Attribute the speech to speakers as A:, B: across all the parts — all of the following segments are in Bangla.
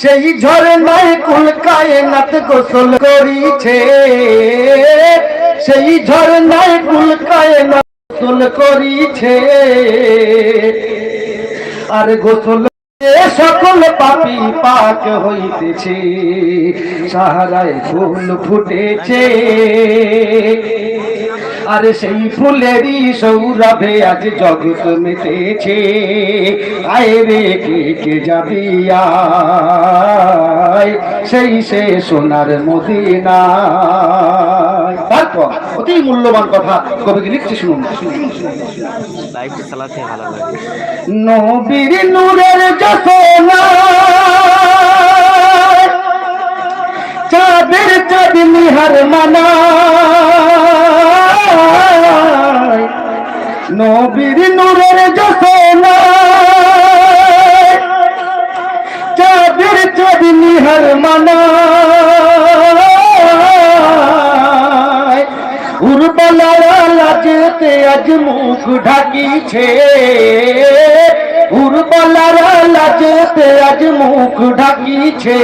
A: সেই ঝরে ঝরনায় কুল নাত গোসল করিছে। সেই ঝরে ঝরনায় কুল নাত গোসল করিছে। আর গোসল সকল পাপি পাক হইতেছে। সাহারায় ফুল ফুটেছে। আর সেই ফুলেরই সৌরভে আজ জগৎ মেতেছে। আয় রে কে কে যাবি সেই সে সোনার মদিনা তারপর অতি মূল্যবান কথা কবিকে লিখছে শুনুন।
B: লাইভটা চালাতে ভালো লাগে।
A: নবীর নূরের যশোনা চাঁদের চাঁদ নিহার মানা নবীর নূরের যশোনা চাঁদের চাঁদ নিহার উর্বলারা লাজতে আজ মুখ ঢাকিছে। উর্বলারা লাজতে আজ মুখ ঢাকিছে।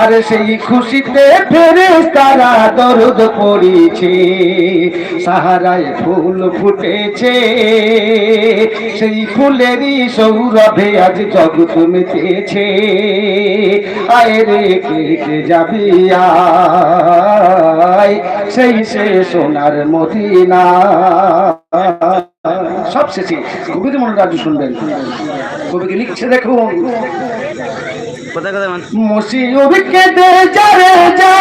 A: আর সেই খুশিতে ফেরে তারা দরদ পড়িছে, সাহারায় ফুল ফুটেছে। সেই ফুলেরই সৌরভে আজ জগৎ মেতেছে। আয় রে, কে কে যাবি সেই সে সোনার মদিনা। সব শেষে কবির মনে রাজু শুনবেন। কবিকে লিখছে দেখুন।
B: কোথায় কোথায়, মান?
A: মুসিবকে দে যারে যা।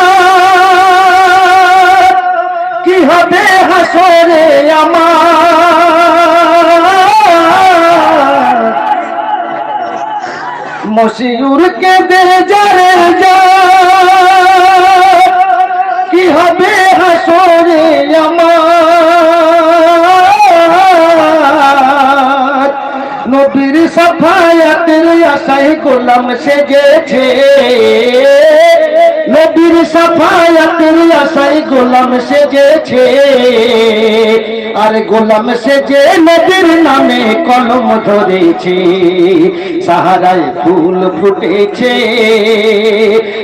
A: কি হবে হাসরে আমার? মসিউরকে দে যারে যা। কি হবে হাসরে আমার? সাফায়াতের আশায় গোলাম সেজেছে। নবীর সাফায়াতের আশায় গোলাম সেজেছে। আর গোলাম সেজে নবীর নামে কলম ধরেছে। সাহারায় ফুল ফুটেছে।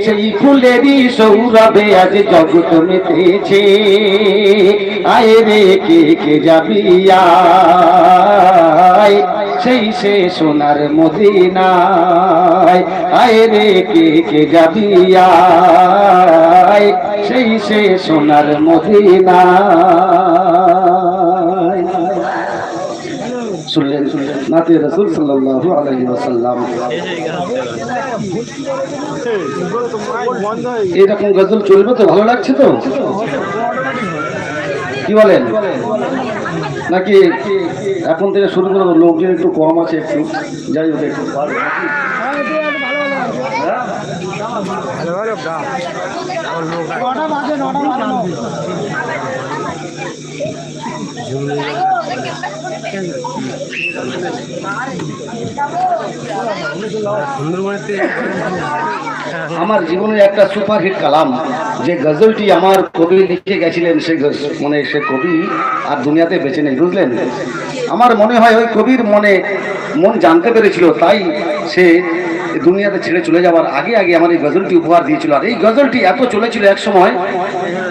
A: সেই ফুলেরই সৌরভে আজ জগৎ মেতেছে। আয় রে কে কে যাবি আয় সেই সে সোনার মদিনায়। আয় রে কে কে যাবি সেই সে সোনার মদিনায়। শুনলেন শুনলেন। নাতে রসুল সাল্লাল্লাহু আলাইহি ওয়াসাল্লাম। এরকম গজল চলবে তো? ভালো লাগছে তো? কি বলেন? নাকি এখন থেকে শুরু করব লোকজন একটু কম আছে একটু। যাই হোক একটু আমার জীবনের একটা সুপারহিট কালাম, যে গজলটি আমার কবি লিখে গেছিলেন, সে মানে সে কবি আর দুনিয়াতে বেঁচে নেই, বুঝলেন? আমার মনে হয় ওই কবির মনে, মন জানতে পেরেছিল, তাই সে দুনিয়াতে ছেড়ে চলে যাওয়ার আগে আগে আমার এই গজলটি উপহার দিয়েছিল। আর এই গজলটি এত চলেছিল এক সময়,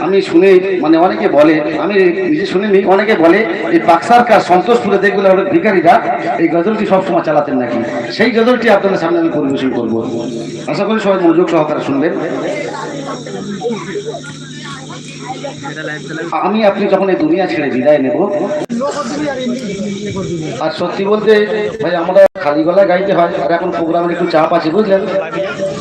A: আমি শুনে মানে অনেকে বলে, আমি নিজে শুনিনি অনেকে বলে এই পাকসার কাজ সন্তোষপুরে দেখগুলো হলো ভিকারিরা এই গজলটি সবসময় চালাতেন নাকি? সেই গজলটি আপনাদের সামনে আমি পরিবেশন করব। আশা করি সবাই মনোযোগ সহকারে শুনবেন। আমি আপনি যখন এই দুনিয়া ছেড়ে বিদায় নেব, আর সত্যি বলতে, ভাই, আমরা খালি গলায় গাইতে হয়। আর এখন প্রোগ্রামের একটু চাপ আছে, বুঝলেন?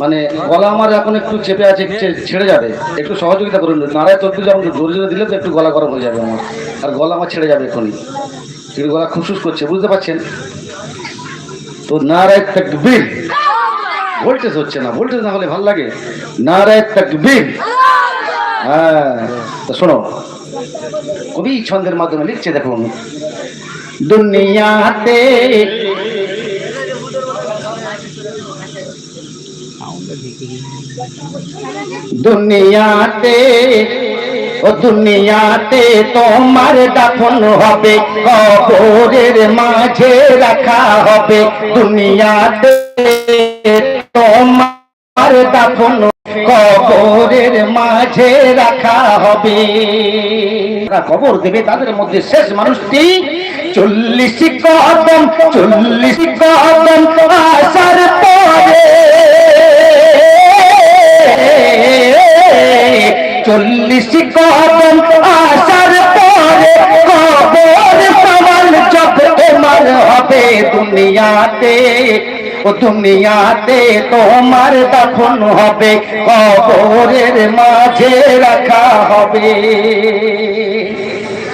A: মানে গলা আমার এখন একটু চেপে আছে ছেড়ে যাবে। একটু সহযোগিতা করুন। নারায় তদ্দু যখন জোরে জোরে দিলে তো একটু গলা গরম হয়ে যাবে আমার। আর গলা আমার ছেড়ে যাবে এখনই। একটু গলা খুশুস করছে বুঝতে পারছেন? তো নারায় তাকবীর। ভোল্টেজ হচ্ছে না, ভোল্টেজ না হলে ভালো লাগে। নারায় তাকবীর। হ্যাঁ শোনো। কবি ছন্দের মাধ্যমে লিখছে দেখুন, দুনিয়াতে দুনিয়াতে, ও দুনিয়াতে তোমার দাফন হবে, কবরের মাঝে রাখা হবে। দুনিয়াতে তোমার দাফন, কবরের মাঝে রাখা হবে। কবর দেবে, তাদের মধ্যে শেষ মানুষটি চল্লিশ কদম চল্লিশ কদম আসার পরে চল্লিশ কদম আসার পরে কবর সমান যত তোমার হবে দুনিয়াতে। ও দুনিয়াতে তোমার তখন হবে, কবরের মাঝে রাখা হবে।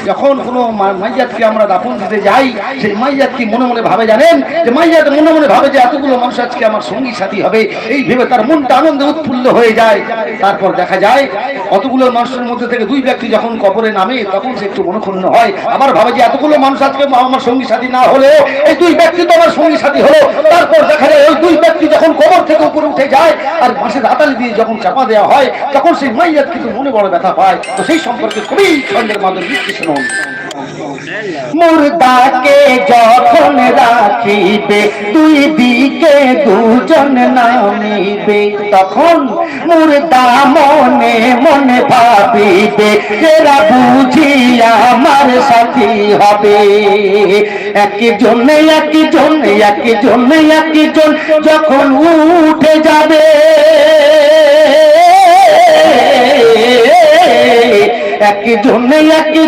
A: যখন কোনো মাইয়াতকে আমরা দাফন দিতে যাই, সেই মাইয়াত কি মনে মনে ভাবে জানেন? যে মাইয়াত মনে মনে ভাবে যে এতগুলো মানুষ আজকে আমার সঙ্গী সাথী হবে, এই ভেবে তার মনটা আনন্দে উৎফুল্ল হয়ে যায়। তারপর দেখা যায়, অতগুলো মানুষের মধ্যে থেকে দুই ব্যক্তি যখন কবরে নামে, তখন সে একটু মনক্ষুণ্ণ হয়। আবার ভাবে যে এতগুলো মানুষ আজকে আমার সঙ্গী সাথী না হলেও, এই দুই ব্যক্তি তো আমার সঙ্গী সাথী হলো। তারপর দেখা যায়, ওই ব্যক্তি যখন কবর থেকে উপরে উঠে যায়, আর বাঁশের হাতালি দিয়ে যখন চাপা দেওয়া হয়, তখন সেই মাইয়াত কিন্তু মনে বড় ব্যথা পায়। তো সেই সম্পর্কে খুবই ছন্দের মাধ্যমে বিশ্লেষণ। মুর্দাকে যখন রাখিবে তুই দিকে দুজন নামিবে। তখন মুর্দা মনে মনে ভাবিবে এরা বুঝি আমার সাথী হবে। একজন একজন একজন একজন যখন উঠে যাবে একজন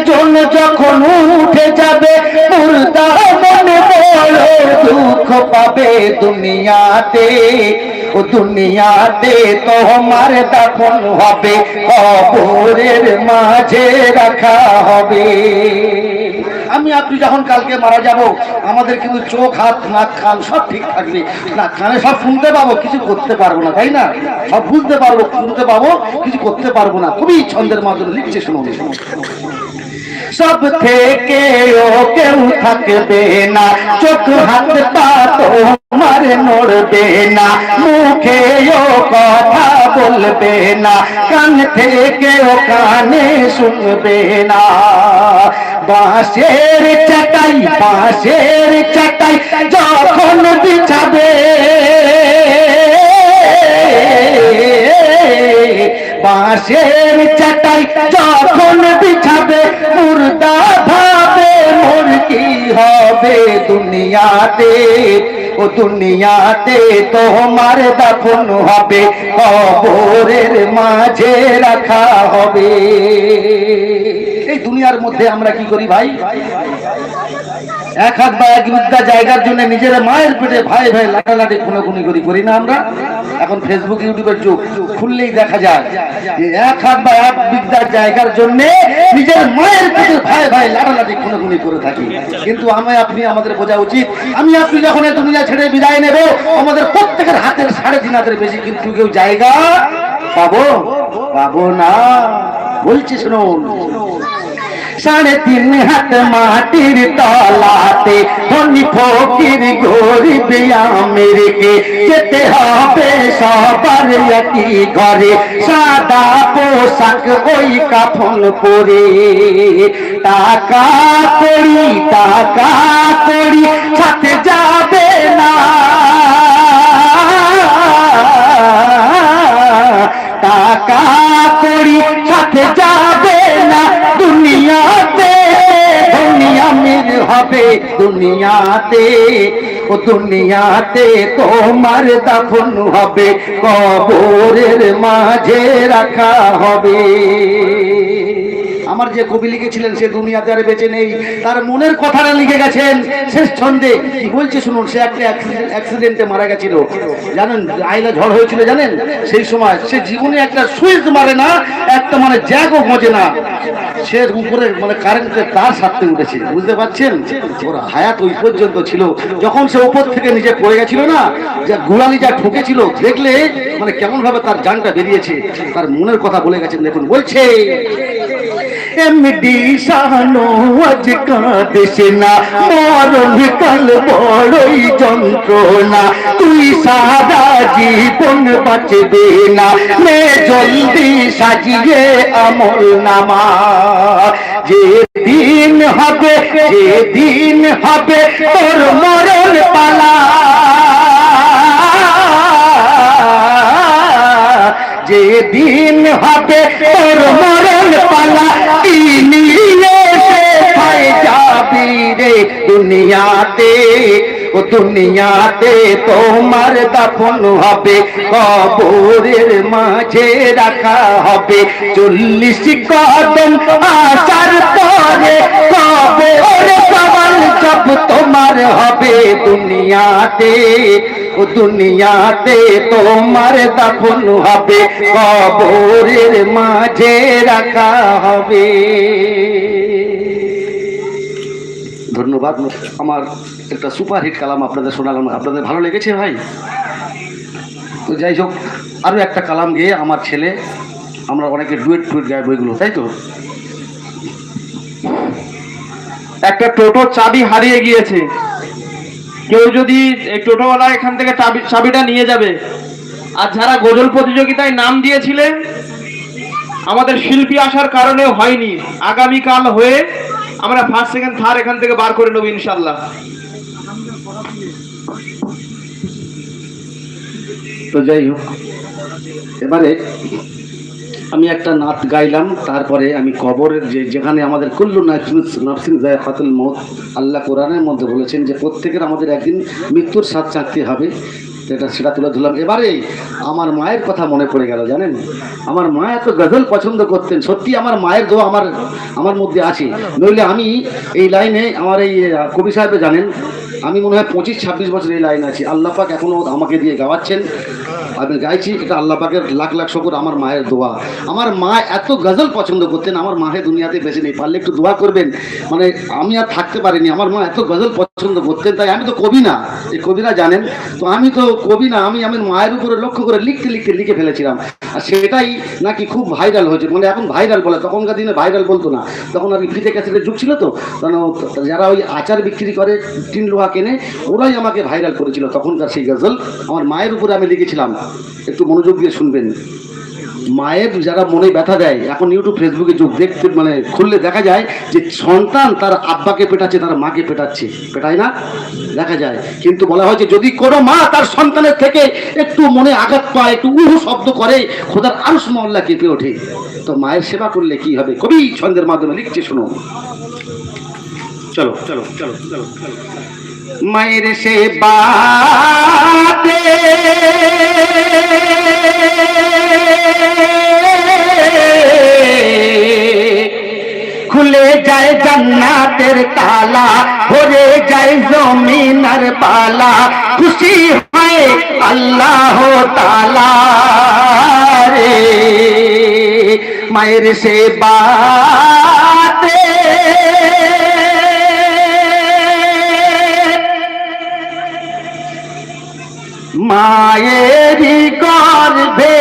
A: জন্য যখন উঠে যাবে মুর্দা মনে বড় দুঃখ পাবে দুনিয়াতে। ও দুনিয়াতে তোমার দাফন হবে, কবরের মাঝে রাখা হবে। আমি, আপনি যখন কালকে মারা যাব, আমাদের কিন্তু চোখ, হাত, নাক, কান সব ঠিক থাকবে। না, কানে সব শুনতে পাবো, কিছু করতে পারব না, তাই না? সব বুঝতে পারব, শুনতে পাবো, কিছু করতে পারব না। খুবই ছন্দের মাধ্যমে লিখছে, শুনুন। সব থেকে ও কেউ থাকবে না, চোখ, হাত, পা তোমার নড়বে না মুখে ও কথা বলবে না, কান থেকে ও কানে শুনবে না। বাঁশের চাটাই বাঁশের চাটাই যখন বিছাবে, বাঁশের চাটাই যখন হবে দুনিয়াতে, ও দুনিয়াতে তোমার দাফন হবে, কবরের মাঝে রাখা হবে। এই দুনিয়ার মধ্যে আমরা কি করি ভাই? এক হাত বা এক বিদ্যা জায়গার জন্য নিজের মায়ের পেটে ভাই ভাই লাটালাটি খুনোখুনি করি করি না আমরা। এখন ফেসবুক ইউটিউবের যুগ, খুললেই দেখা যায় যে এক হাত বা এক বিদ্যার জায়গার জন্য নিজের মায়ের পেটে ভাই ভাই লাটালাটি খুনোখুনি করে থাকি। কিন্তু আমি, আপনি আমাদের বোঝা উচিত। আমি, আপনি যখন এই দুনিয়া ছেড়ে বিদায় নেব, আমাদের প্রত্যেকের হাতের সাড়ে তিন হাতের বেশি কিন্তু কেউ জায়গা পাবো? পাবো না। বলছি শুনুন সাড়ে তিন হাত মাটির তলাতে, ধনী ফকির গরিব আমেরিকে যেতে হবে সবার একই ঘরে। সাদা পোশাক, ওই কাফন পরে, টাকা করি, টাকা হবে দুনিয়াতে ও দুনিয়াতে তোমার দাফন হবে কবরের মাঝে রাখা হবে। আমার যে কবি লিখেছিলেন সে দুনিয়াতে আর বেঁচে নেই। তার মনের কথাটা লিখে গেছেন শেষ ছন্দে। কি বলছে শুনুন, সে একটা অ্যাক্সিডেন্টে মারা গেছিল। জানেন আইলা ঝড় হয়েছিল, জানেন? সেই সময় সে জীবনে একটা সুইচ মারে না, একটা মানে জ্যাকও মজে না। সে উপরে মানে কারেন্টের তার সাথে উঠেছে, বুঝতে পারছেন? ওর হায়াত ওই পর্যন্ত ছিল। যখন সে উপর থেকে নিচে পড়ে গেছিল না, যে গুড়ালি যা ঠুকেছিল, দেখলে মানে কেমন ভাবে তার জানটা বেরিয়েছে। তার মনের কথা বলে গেছেন, দেখুন, বলছে এমডি শাহানো আজ কাঁদেছে না মরণ কাল বড়ই যন্ত্রণা। তুই সারা জীবন বাঁচবে না মে জলদি সাজিয়ে আমল নামা। যে দিন হবে, যে দিন হবে, তোর মরণ পালা। যে দিন হবে, তোর মরণ পালা। রে দুনিয়াতে, ও দুনিয়াতে তোমার দাফন হবে, কবরের মাঝে রাখা হবে। চল্লিশ কদম আসার পরে কবর সবাল সব তোমার হবে। দুনিয়াতে, ও দুনিয়াতে তোমার দাফন হবে, কবরের মাঝে রাখা হবে। ধন্যবাদ। আমার একটা সুপারহিট কালাম আপনাদের শোনালাম। আপনাদের ভালো লেগেছে ভাই? তো যাই হোক আরও একটা কালাম গিয়ে আমার ছেলে, আমরা অনেকে ডুয়েট টুয়েট গায়ে বইগুলো তাই তো?
C: একটা টোটো চাবি হারিয়ে গিয়েছে। কেউ যদি এই টোটোওয়ালা এখান থেকে চাবি চাবিটা নিয়ে যাবে। আর যারা গজল প্রতিযোগিতায় নাম দিয়েছিলেন, আমাদের শিল্পী আসার কারণে হয়নি। আগামীকাল হয়ে আমরা ফার্স্ট সেকেন্ড থার্ড এখান থেকে বার করে নেব ইনশাল্লাহ
A: তো যাই হোক, এবারে আমি একটা নাচ গাইলাম, তারপরে আমি কবরের যে, যেখানে আমাদের কুল্লু নার্সিং যায় ফাতুল মত আল্লাহ কোরআনের মধ্যে বলেছেন যে প্রত্যেকের আমাদের একদিন মৃত্যুর স্বাদ চাকতে হবে। এটা সেটা তুলে ধরলাম। এবারে আমার মায়ের কথা মনে পড়ে গেল, জানেন? আমার মা এত গজল পছন্দ করতেন, সত্যি আমার মায়ের দোয়া আমার আমার মধ্যে আছে। নইলে আমি এই লাইনে আমার এই কবি সাহেব জানেন আমি মনে হয় পঁচিশ, ছাব্বিশ বছর এই লাইন আছি। আল্লাহ পাক এখনও আমাকে দিয়ে গাওয়াচ্ছেন। আমি গাইছি, এটা আল্লাহ পাকের লাখ লাখ শকর, আমার মায়ের দোয়া। আমার মা এত গজল পছন্দ করতেন, আমার মাহে দুনিয়াতে বেশি নেই। পারলে একটু দোয়া করবেন। মানে আমি আর থাকতে পারিনি, আমার মা এত গজল পছন্দ করতেন, তাই আমি তো কবি না। এই কবিরা জানেন, তো আমি তো কবি না, আমি আমার মায়ের উপরে লক্ষ্য করে লিখতে লিখতে, লিখে ফেলেছিলাম। আর সেটাই নাকি খুব ভাইরাল হয়েছে। মানে এখন ভাইরাল বলে, তখনকার দিনে ভাইরাল বলতো না। তখন আর কি ফিতে যুগ ছিল তো? তখন যারা ওই আচার বিক্রি করে টিন লোহা কেনে ওরাই আমাকে ভাইরাল করেছিল। তখনকার সেই গজল আমার মায়ের উপরে আমি লিখেছিলাম। একটু মনোযোগ দিয়ে শুনবেন। মায়ের যারা মনে ব্যথা দেয়, এখন ইউটিউব ফেসবুকে যুগ দেখতে মানে খুললে দেখা যায় যে সন্তান তার আব্বাকে পেটাচ্ছে, তার মাকে পেটাচ্ছে। পেটায় না? দেখা যায়। কিন্তু বলা হয় যে যদি কোনো মা তার সন্তানের থেকে একটু মনে আঘাত পায়, একটু উহু শব্দ করে, খোদার আরস মহল্লা কেঁপে ওঠে। তো মায়ের সেবা করলে কি হবে? কবি ছন্দের মাধ্যমে লিখছে শোনো চলো চলো চলো চলো চলো। মায়ের সেবাতে খুলে যায় জান্নাতের তালা, ভরে যায় জমিনার পালা। খুশি হয় আল্লাহ তালা রে। মায়ের সেবাতে মায়েরই গর্ভে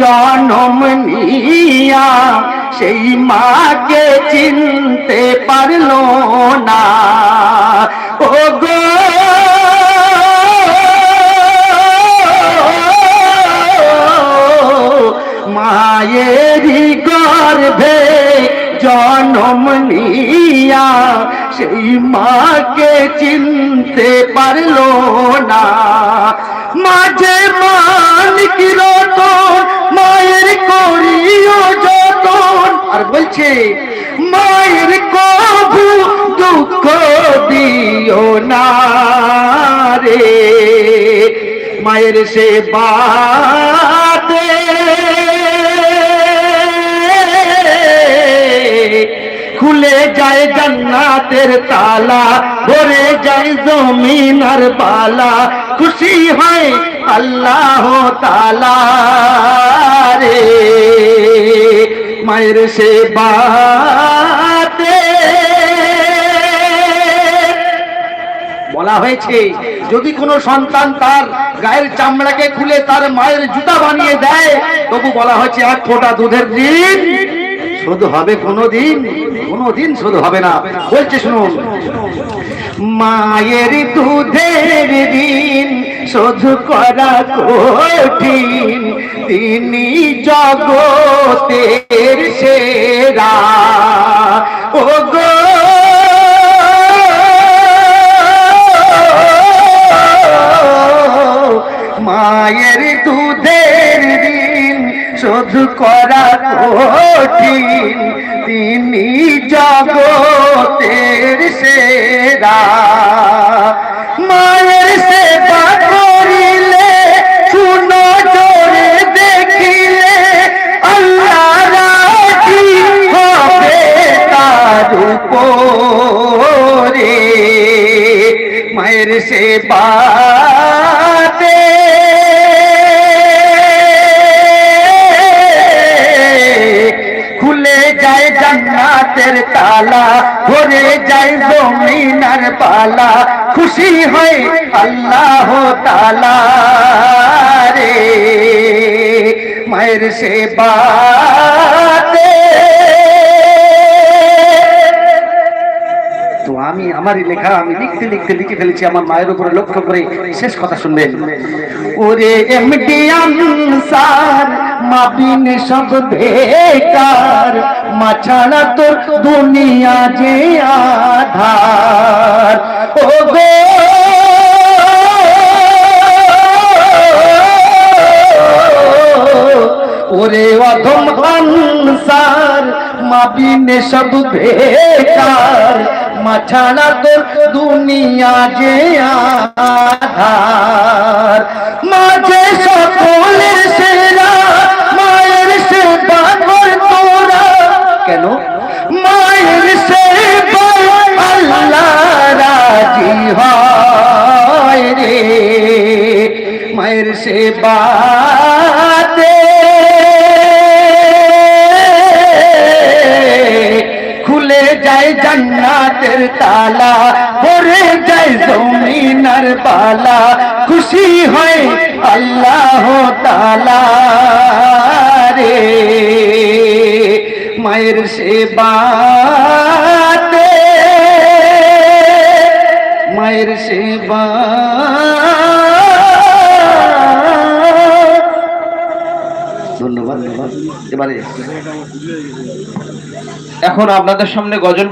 A: জনম নিয়া, সেই মাকে চিনতে পারল না। ও গো মায়েরই গর্ভে জনম নিয়া, সেই মাকে চিনতে পারল না। মাঝে মালিক মায়ের করিও যতন। আর বলছে, মায়ের কবু দুঃখ দিও না রে। মায়ের সেবাতে খুলে যায় জান্নাতের তালা, ভরে যায় জমিনার বালা খুশি হয় আল্লাহ তালা রে। মায়ের সেবাতে। বলা হয়েছে, যদি কোনো সন্তান তার গায়ের চামড়াকে খুলে তার মায়ের জুতা বানিয়ে দেয়, তবু বলা হয়েছে, এক ফোঁটা দুধের দিন শোধ হবে কোনো দিন কোনো দিন শোধ হবে না। বলছে, শুনুন। মায়ের দুধের দিন শোধ করা কঠিন। তিনি জগতের সেরা। ও গো মায়ের দুধের শোধ করা কঠিন তিনি জগতের সেরা। মায়ের তালা ভরে যাই জমিনার পালা খুশি হয় আল্লাহ তালা রে। মায়ের সেবাতে আমারই লেখা, আমি লিখতে লিখতে লিখে ফেলেছি, আমার মায়ের উপরে লক্ষ্য করে শেষ কথা শুনবেন। ওরে এমডি আনসার, মাবিন সব বেকার, মা ছাড়া তোর দুনিয়া যে আধার। ও গো ওরে অধম আনসার, মাবিনে সব বেকার মাছাড়া তোর দুনিয়া যে আধার। মাঝে সকলের সেরা, মায়ের সেবা কর তোরা। কেন? মায়ের সেবা আল্লাহ রাজি হয় রে। মায়ের সেবাতে যায় জান্নাতের তালা, ভরে যায় জমিনার পালা। খুশি হয় আল্লাহ তালা রে। মায়ের সেবাতে মায়ের সেবা ধন্যবাদ ধন্যবাদ। এবারে
C: এখন আপনাদের সামনে গজল